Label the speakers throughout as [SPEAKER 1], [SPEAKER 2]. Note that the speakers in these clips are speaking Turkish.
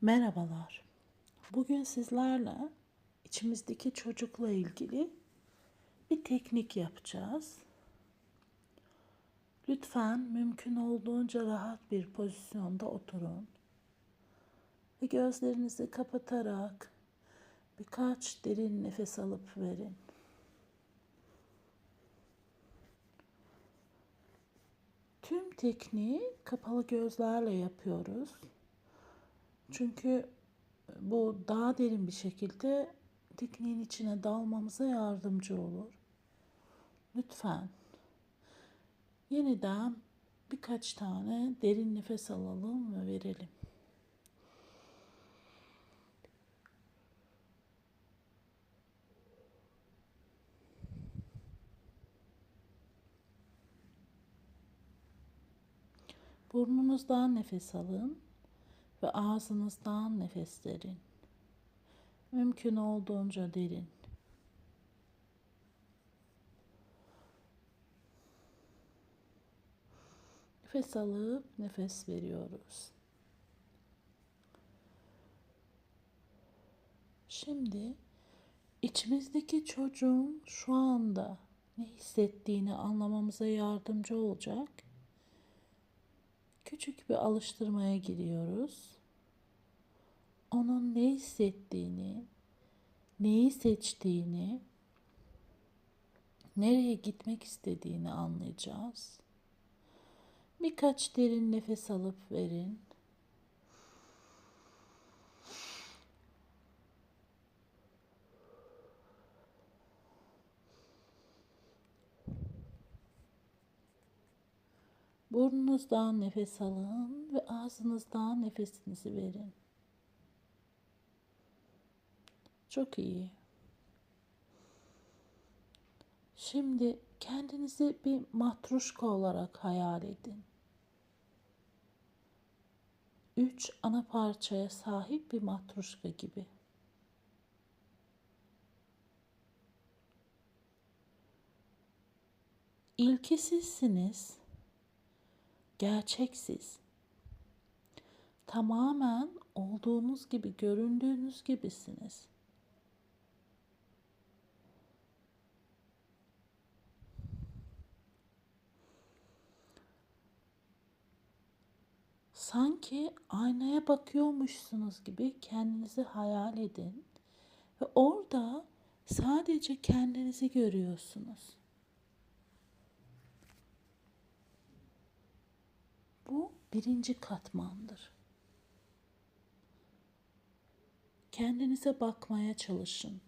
[SPEAKER 1] Merhabalar. Bugün sizlerle içimizdeki çocukla ilgili bir teknik yapacağız. Lütfen mümkün olduğunca rahat bir pozisyonda oturun. Ve gözlerinizi kapatarak birkaç derin nefes alıp verin. Tüm tekniği kapalı gözlerle yapıyoruz. Çünkü bu daha derin bir şekilde tekniğin içine dalmamıza yardımcı olur. Lütfen yeniden birkaç tane derin nefes alalım ve verelim. Burnunuzdan nefes alın ve ağzınızdan nefes verin. Mümkün olduğunca derin. Nefes alıp nefes veriyoruz. Şimdi içimizdeki çocuğun şu anda ne hissettiğini anlamamıza yardımcı olacak küçük bir alıştırmaya giriyoruz. Onun ne hissettiğini, neyi seçtiğini, nereye gitmek istediğini anlayacağız. Birkaç derin nefes alıp verin. Burnunuzdan nefes alın ve ağzınızdan nefesinizi verin. Çok iyi. Şimdi kendinizi bir matruşka olarak hayal edin. Üç ana parçaya sahip bir matruşka gibi. İlki sizsiniz. Gerçeksiz. Tamamen olduğunuz gibi, göründüğünüz gibisiniz. Sanki aynaya bakıyormuşsunuz gibi kendinizi hayal edin ve orada sadece kendinizi görüyorsunuz. Bu birinci katmandır. Kendinize bakmaya çalışın.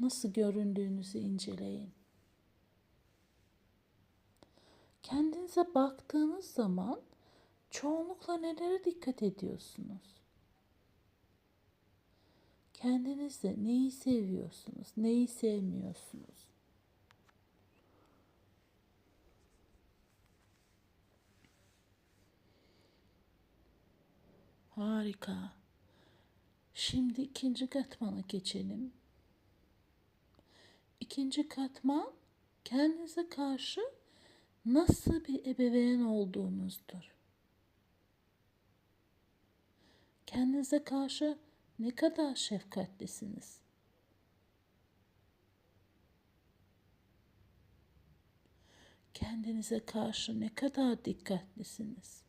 [SPEAKER 1] Nasıl göründüğünüzü inceleyin. Kendinize baktığınız zaman çoğunlukla nelere dikkat ediyorsunuz? Kendinizde neyi seviyorsunuz, neyi sevmiyorsunuz? Harika. Şimdi ikinci katmana geçelim. İkinci katman kendinize karşı nasıl bir ebeveyn olduğunuzdur. Kendinize karşı ne kadar şefkatlisiniz? Kendinize karşı ne kadar dikkatlisiniz?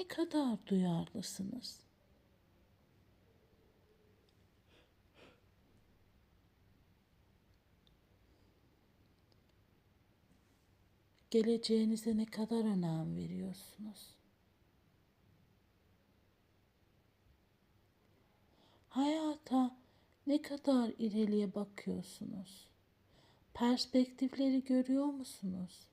[SPEAKER 1] Ne kadar duyarlısınız? Geleceğinize ne kadar önem veriyorsunuz? Hayata ne kadar ileriye bakıyorsunuz? Perspektifleri görüyor musunuz?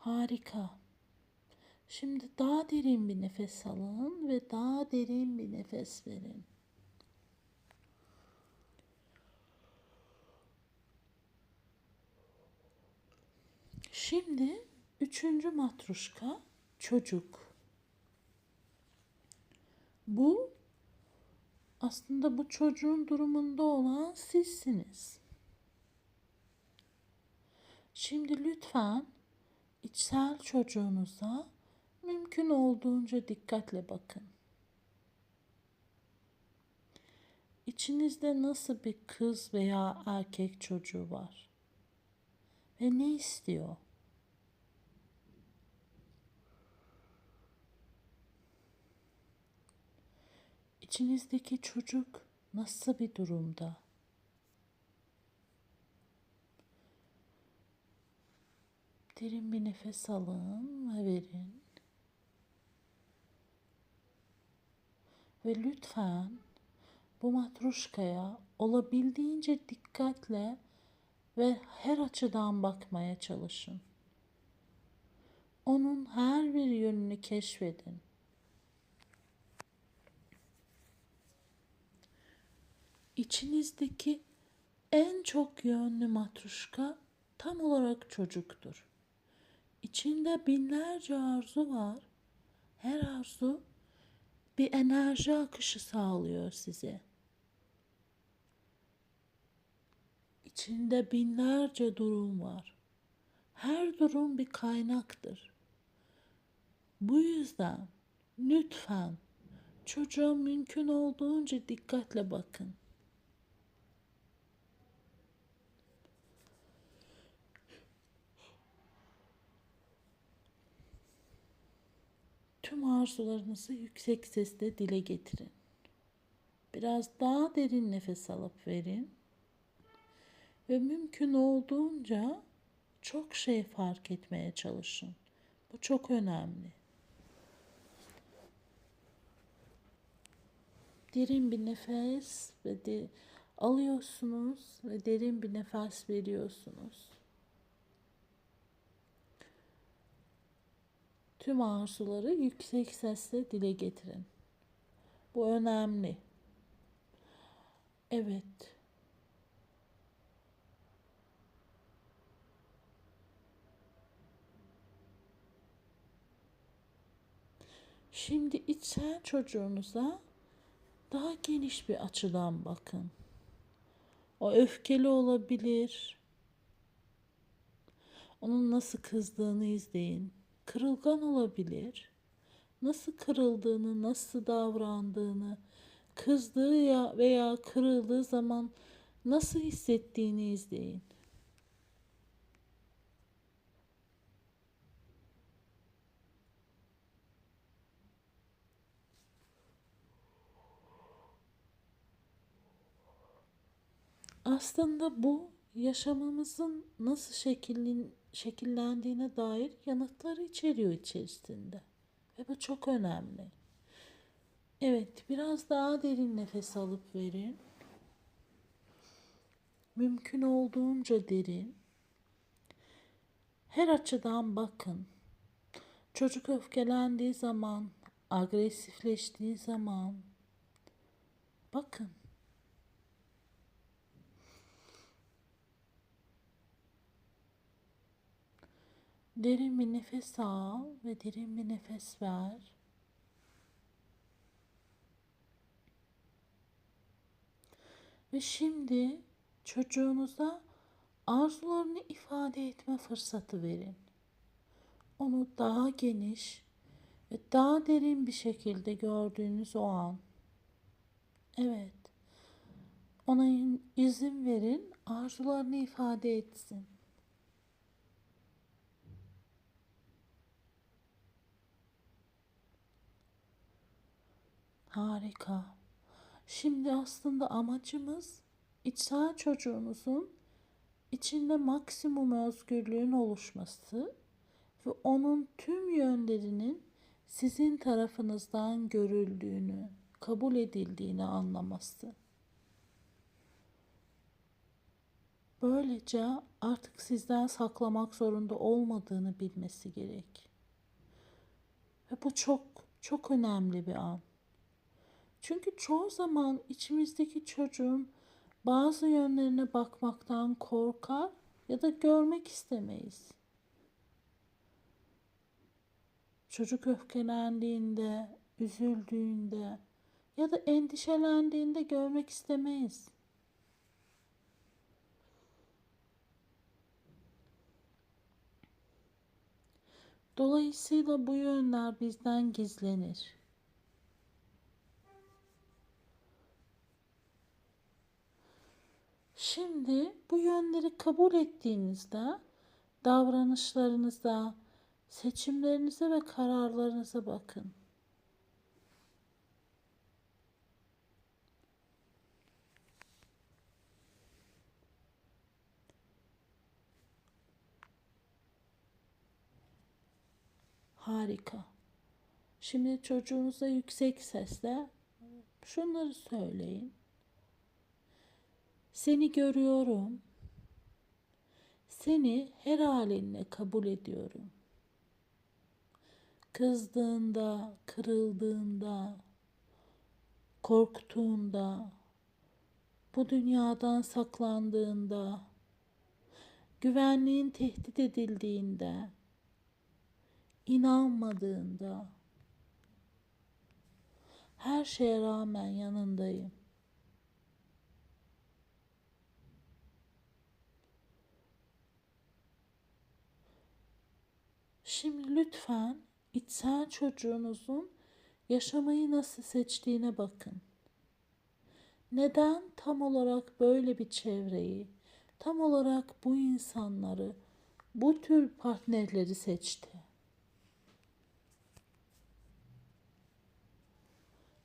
[SPEAKER 1] Harika. Şimdi daha derin bir nefes alın ve daha derin bir nefes verin. Şimdi üçüncü matruşka çocuk. Bu aslında bu çocuğun durumunda olan sizsiniz. Şimdi lütfen içsel çocuğunuza mümkün olduğunca dikkatle bakın. İçinizde nasıl bir kız veya erkek çocuğu var? Ve ne istiyor? İçinizdeki çocuk nasıl bir durumda? Derin bir nefes alın ve verin. Ve lütfen bu matruşkaya olabildiğince dikkatle ve her açıdan bakmaya çalışın. Onun her bir yönünü keşfedin. İçinizdeki en çok yönlü matruşka tam olarak çocuktur. İçinde binlerce arzu var. Her arzu bir enerji akışı sağlıyor size. İçinde binlerce durum var. Her durum bir kaynaktır. Bu yüzden lütfen çocuğa mümkün olduğunca dikkatle bakın. Tüm arzularınızı yüksek sesle dile getirin. Biraz daha derin nefes alıp verin. Ve mümkün olduğunca çok şey fark etmeye çalışın. Bu çok önemli. Derin bir nefes ve de alıyorsunuz ve derin bir nefes veriyorsunuz. Tüm arzuları yüksek sesle dile getirin. Bu önemli. Evet. Şimdi içsel çocuğunuza daha geniş bir açıdan bakın. O öfkeli olabilir. Onun nasıl kızdığını izleyin kırılgan olabilir. Nasıl kırıldığını, nasıl davrandığını, kızdığı ya veya kırıldığı zaman nasıl hissettiğini izleyin. Aslında bu yaşamımızın nasıl şekillin, şekillendiğine dair yanıtları içeriyor içerisinde. Ve bu çok önemli. Evet, biraz daha derin nefes alıp verin. Mümkün olduğunca derin. Her açıdan bakın. Çocuk öfkelendiği zaman, agresifleştiği zaman bakın. Derin bir nefes al ve derin bir nefes ver. Ve şimdi çocuğunuza arzularını ifade etme fırsatı verin. Onu daha geniş ve daha derin bir şekilde gördüğünüz o an. Evet. Ona izin verin, arzularını ifade etsin. Harika. Şimdi aslında amacımız içsel çocuğunuzun içinde maksimum özgürlüğün oluşması ve onun tüm yönlerinin sizin tarafınızdan görüldüğünü, kabul edildiğini anlaması. Böylece artık sizden saklamak zorunda olmadığını bilmesi gerek. Ve bu çok çok önemli bir an. Çünkü çoğu zaman içimizdeki çocuğun bazı yönlerine bakmaktan korkar ya da görmek istemeyiz. Çocuk öfkelendiğinde, üzüldüğünde ya da endişelendiğinde görmek istemeyiz. Dolayısıyla bu yönler bizden gizlenir. Şimdi bu yönleri kabul ettiğinizde davranışlarınıza, seçimlerinize ve kararlarınıza bakın. Harika. Şimdi çocuğunuza yüksek sesle şunları söyleyin. Seni görüyorum. Seni her halinle kabul ediyorum. Kızdığında, kırıldığında, korktuğunda, bu dünyadan saklandığında, güvenliğin tehdit edildiğinde, inanmadığında, her şeye rağmen yanındayım. Şimdi lütfen içsel çocuğunuzun yaşamayı nasıl seçtiğine bakın. Neden tam olarak böyle bir çevreyi, tam olarak bu insanları, bu tür partnerleri seçti?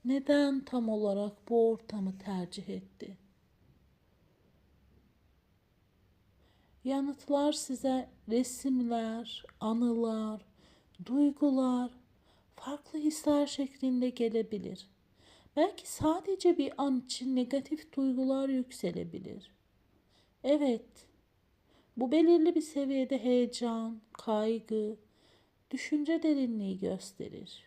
[SPEAKER 1] Neden tam olarak bu ortamı tercih etti? Yanıtlar size resimler, anılar, duygular, farklı hisler şeklinde gelebilir. Belki sadece bir an için negatif duygular yükselebilir. Evet, bu belirli bir seviyede heyecan, kaygı, düşünce derinliği gösterir.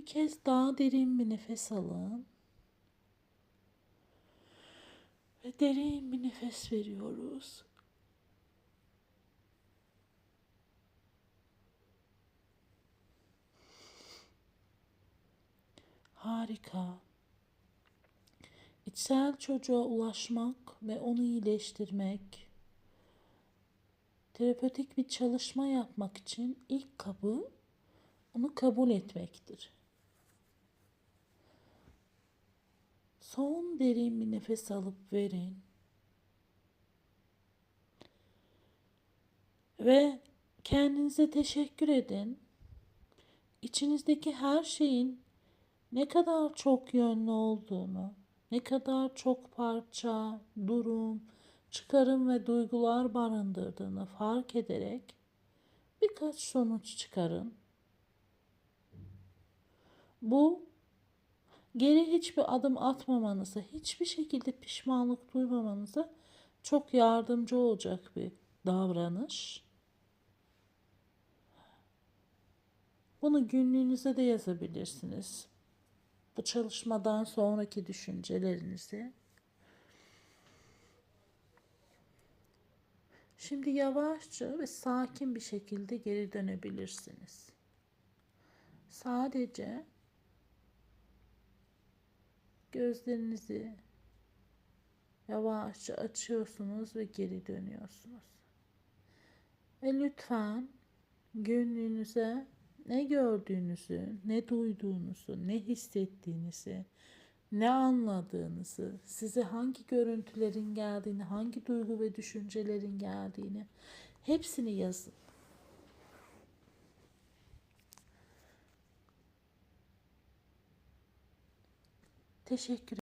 [SPEAKER 1] Bir kez daha derin bir nefes alın. Ve derin bir nefes veriyoruz. Harika. İçsel çocuğa ulaşmak ve onu iyileştirmek, terapötik bir çalışma yapmak için ilk kapı onu kabul etmektir. Son derin bir nefes alıp verin. Ve kendinize teşekkür edin. İçinizdeki her şeyin ne kadar çok yönlü olduğunu, ne kadar çok parça, durum, çıkarım ve duygular barındırdığını fark ederek birkaç sonuç çıkarın. Bu geri hiçbir adım atmamanıza, hiçbir şekilde pişmanlık duymamanıza çok yardımcı olacak bir davranış. Bunu günlüğünüze de yazabilirsiniz. Bu çalışmadan sonraki düşüncelerinizi. Şimdi yavaşça ve sakin bir şekilde geri dönebilirsiniz. Sadece Gözlerinizi yavaşça açıyorsunuz ve geri dönüyorsunuz. Ve lütfen günlüğünüze ne gördüğünüzü, ne duyduğunuzu, ne hissettiğinizi, ne anladığınızı, size hangi görüntülerin geldiğini, hangi duygu ve düşüncelerin geldiğini hepsini yazın. Teşekkür